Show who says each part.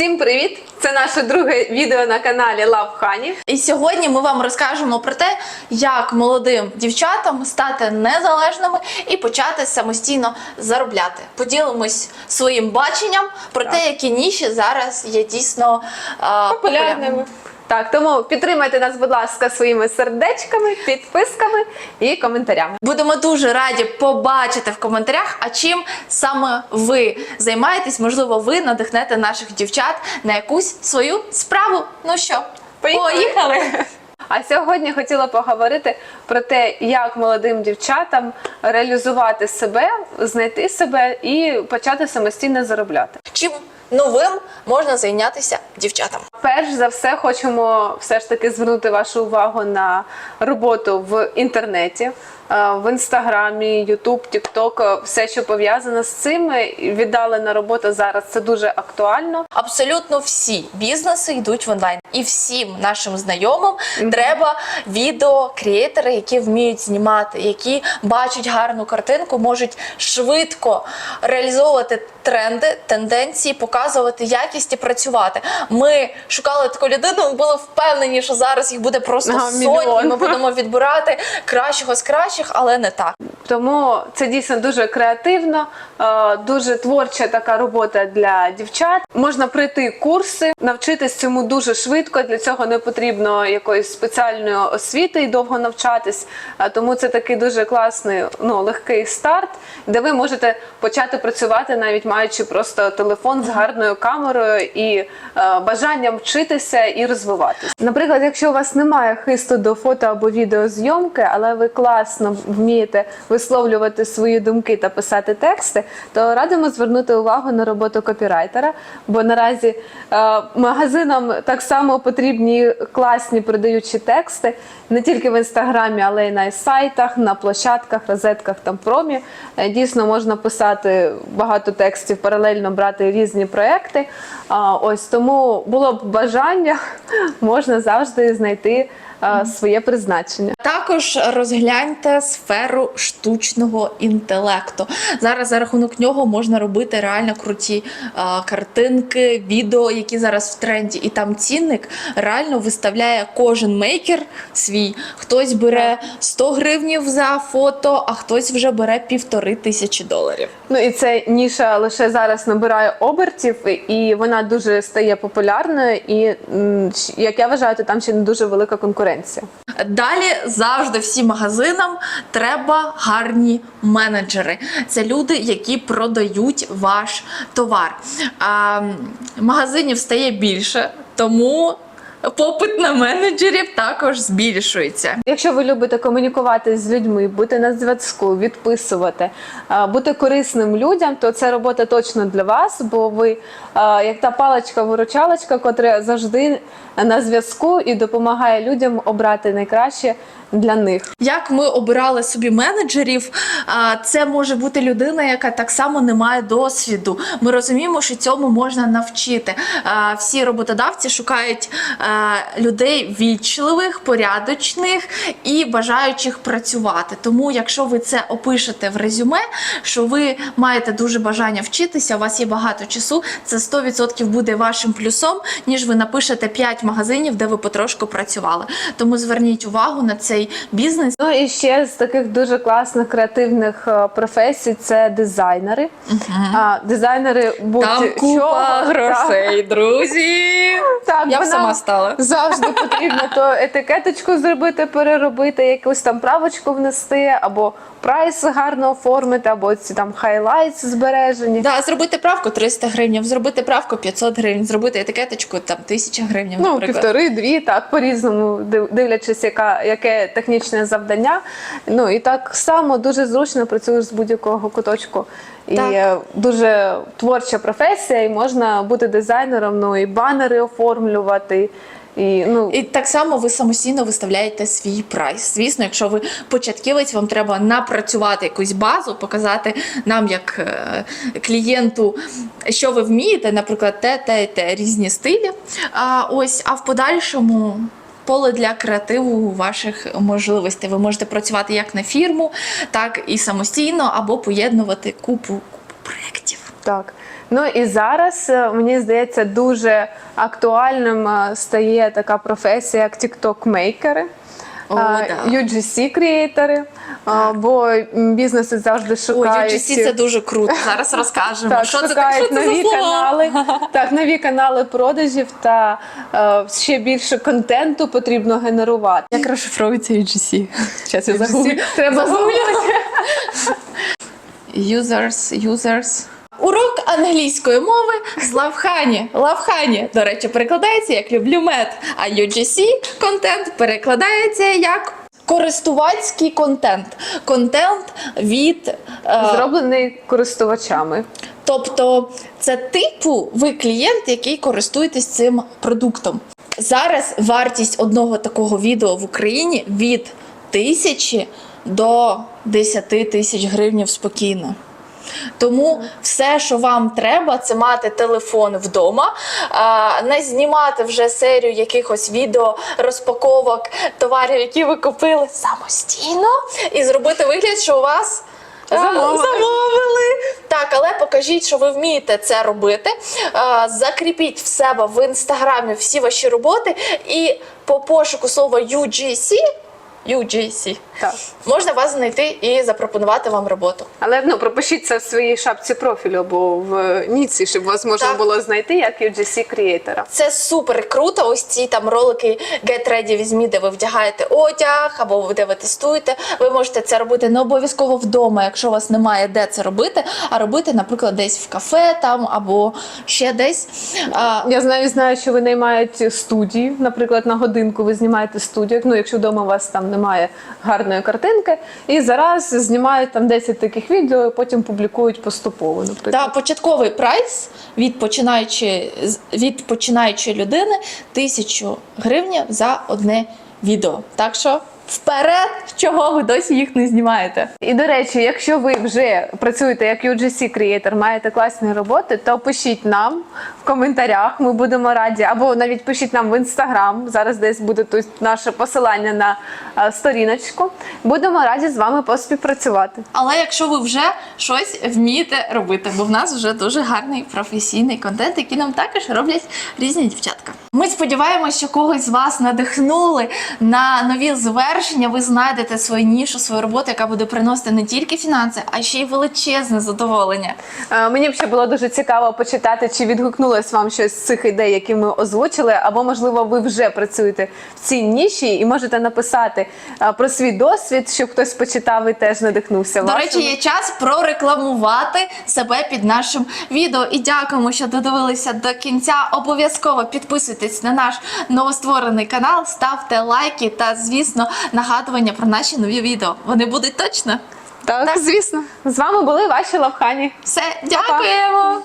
Speaker 1: Всім привіт! Це наше друге відео на каналі Love Honey.
Speaker 2: І сьогодні ми вам розкажемо про те, як молодим дівчатам стати незалежними і почати самостійно заробляти. Поділимось своїм баченням про те, які ніші зараз є дійсно е, популярними.
Speaker 1: Так, тому підтримайте нас, будь ласка, своїми сердечками, підписками і коментарями.
Speaker 2: Будемо дуже раді побачити в коментарях, а чим саме ви займаєтесь. Можливо, ви надихнете наших дівчат на якусь свою справу. Ну що,
Speaker 1: Поїхали!
Speaker 2: поїхали.
Speaker 1: А сьогодні хотіла поговорити про те, як молодим дівчатам реалізувати себе, знайти себе і почати самостійно заробляти.
Speaker 2: Чим новим можна зайнятися дівчатам?
Speaker 1: Перш за все, хочемо все ж таки звернути вашу увагу на роботу в інтернеті, е, в інстаграмі, Ютуб, Тікток, е, все, що пов'язано з цим. Віддалена робота зараз це дуже актуально.
Speaker 2: Абсолютно всі бізнеси йдуть в онлайн, і всім нашим знайомим треба відеокреатори, які вміють знімати, які бачать гарну картинку, можуть швидко реалізовувати тренди, тенденції, показувати якість і працювати. Ми шукали таку людину, ми були впевнені, що зараз їх буде просто
Speaker 1: Ага,
Speaker 2: сотні.
Speaker 1: мільйон.
Speaker 2: Ми будемо відбирати кращого з кращих, але не так.
Speaker 1: Тому це дійсно дуже креативно, е, дуже творча така робота для дівчат. Можна пройти курси, навчитись цьому дуже швидко. Для цього не потрібно якоїсь спеціальної освіти і довго навчатись. Е, Тому це такий дуже класний, ну легкий старт, де ви можете почати працювати, навіть маючи просто телефон з гарною камерою і е, бажанням вчитися і розвиватися. Наприклад, якщо у вас немає хисту до фото або відеозйомки, але ви класно вмієте висловлювати свої думки та писати тексти, то радимо звернути увагу на роботу копірайтера, бо наразі е, магазинам так само потрібні класні продаючі тексти не тільки в інстаграмі, але й на сайтах, на площадках, розетках там промі. Е, Дійсно можна писати багато текстів, паралельно брати різні проекти. Ось тому було б бажання, можна завжди знайти е, своє призначення.
Speaker 2: Також розгляньте сферу штучного інтелекту. Зараз за рахунок нього можна робити реально круті а, картинки, відео, які зараз в тренді. І там цінник реально виставляє кожен мейкер свій. Хтось бере 100 гривнів за фото, а хтось вже бере півтори тисячі доларів.
Speaker 1: Ну і це ніша лише зараз набирає обертів, і вона дуже стає популярною. І м, як я вважаю, то там ще не дуже велика конкуренція.
Speaker 2: Далі завжди всім магазинам треба гарні менеджери. Це люди, які продають ваш товар. А, магазинів стає більше, тому попит на менеджерів також збільшується.
Speaker 1: Якщо ви любите комунікувати з людьми, бути на зв'язку, відписувати, бути корисним людям, то це робота точно для вас, бо ви як та паличка-виручалочка, котра завжди на зв'язку і допомагає людям обрати найкраще для них.
Speaker 2: Як ми обирали собі менеджерів, це може бути людина, яка так само не має досвіду. Ми розуміємо, що цьому можна навчити. Всі роботодавці шукають людей вічливих, порядочних і бажаючих працювати. Тому, якщо ви це опишете в резюме, що ви маєте дуже бажання вчитися, у вас є багато часу, це 100% буде вашим плюсом, ніж ви напишете 5 магазинів, де ви потрошку працювали. Тому зверніть увагу на цей бізнес.
Speaker 1: Ну і ще з таких дуже класних креативних е, професій це дизайнери. А, дизайнери будь
Speaker 2: Там купа грошей, друзі.
Speaker 1: Так,
Speaker 2: Я б сама стала.
Speaker 1: Завжди потрібно то етикеточку зробити, переробити, якусь там правочку внести, або прайс гарно оформити, або ці там хайлайтс збережені.
Speaker 2: Да, зробити правку 300 гривень, зробити правку 500 гривень, зробити етикеточку там 1000 гривень,
Speaker 1: Ну,
Speaker 2: наприклад.
Speaker 1: півтори-дві, так, по-різному, дивлячись, яка, яке технічне завдання. Ну і так само дуже зручно працюєш з будь-якого куточку. І
Speaker 2: Так.
Speaker 1: дуже творча професія, і можна бути дизайнером, ну і банери оформлювати. І, ну,
Speaker 2: І так само ви самостійно виставляєте свій прайс. Звісно, якщо ви початківець, вам треба напрацювати якусь базу, показати нам, як е, клієнту, що ви вмієте, наприклад, те, те, те різні стилі. А ось, а в подальшому. Поле для креативу ваших можливостей. Ви можете працювати як на фірму, так і самостійно, або поєднувати купу, купу проєктів.
Speaker 1: Так. Ну і зараз е, мені здається дуже актуальним е, стає така професія, як TikTok-мейкери.
Speaker 2: О,
Speaker 1: е,
Speaker 2: да.
Speaker 1: Е, бо бізнеси завжди шукають.
Speaker 2: UGC це дуже круто. Зараз розкажемо.
Speaker 1: Так,
Speaker 2: що це,
Speaker 1: шукають
Speaker 2: що це
Speaker 1: нові
Speaker 2: за слово?
Speaker 1: канали, так, нові канали продажів та е, ще більше контенту потрібно генерувати.
Speaker 2: Як розшифровується UGC? Зараз я
Speaker 1: Всі- Треба загуглити.
Speaker 2: Users, users. Англійської мови з Лавхані. Лавхані, до речі, перекладається як люблю мед, а UGC контент перекладається як користувацький контент. Контент від. е,
Speaker 1: Зроблений користувачами.
Speaker 2: Тобто, це типу ви клієнт, який користуєтесь цим продуктом. Зараз вартість одного такого відео в Україні від тисячі до 10 тисяч гривнів спокійно. Тому все, що вам треба, це мати телефон вдома, не знімати вже серію якихось відео розпаковок товарів, які ви купили самостійно, і зробити вигляд, що у вас е,
Speaker 1: Замовили.
Speaker 2: замовили. Так, але покажіть, що ви вмієте це робити. Е, Закріпіть в себе в інстаграмі всі ваші роботи, і по пошуку слова UGC, UGC
Speaker 1: Так.
Speaker 2: можна вас знайти і запропонувати вам роботу.
Speaker 1: Але ну пропишіть це в своїй шапці профілю або в Ніці, щоб вас можна
Speaker 2: Так.
Speaker 1: було знайти як UGC креатора.
Speaker 2: Це супер круто. Ось ці там ролики Get Ready Me, де ви вдягаєте одяг або де ви тестуєте. Ви можете це робити не обов'язково вдома, якщо у вас немає де це робити, а робити, наприклад, десь в кафе там або ще десь. А,
Speaker 1: Я знаю, знаю, що ви наймаєте студії. Наприклад, на годинку ви знімаєте студію. Ну, якщо вдома у вас там немає гарної картинки, і зараз знімають там 10 таких відео, і потім публікують поступово. Наприклад.
Speaker 2: Та початковий прайс від починаючої від починаючої людини тисячу гривень за одне відео. Так що вперед, чого ви досі їх не знімаєте?
Speaker 1: І до речі, якщо ви вже працюєте як UGC креатор, маєте класні роботи, то пишіть нам в коментарях. Ми будемо раді, або навіть пишіть нам в інстаграм. Зараз десь буде тут наше посилання на е, сторіночку. Будемо раді з вами поспівпрацювати.
Speaker 2: Але якщо ви вже щось вмієте робити, бо в нас вже дуже гарний професійний контент, який нам також роблять різні дівчатка. Ми сподіваємося, що когось з вас надихнули на нові звершення. Ви знайдете свою нішу, свою роботу, яка буде приносити не тільки фінанси, а ще й величезне задоволення.
Speaker 1: Е, Мені б ще було дуже цікаво почитати, чи відгукнулось вам щось з цих ідей, які ми озвучили, або можливо ви вже працюєте в цій ніші і можете написати е, про свій досвід, щоб хтось почитав і теж надихнувся.
Speaker 2: До
Speaker 1: вашим.
Speaker 2: речі, є час прорекламувати себе під нашим відео. І дякуємо, що додивилися до кінця. Обов'язково підписуйтесь на наш новостворений канал, ставте лайки та, звісно, нагадування про наші нові відео. Вони будуть точно.
Speaker 1: так, звісно. З вами були ваші лавхані.
Speaker 2: Все, дякуємо!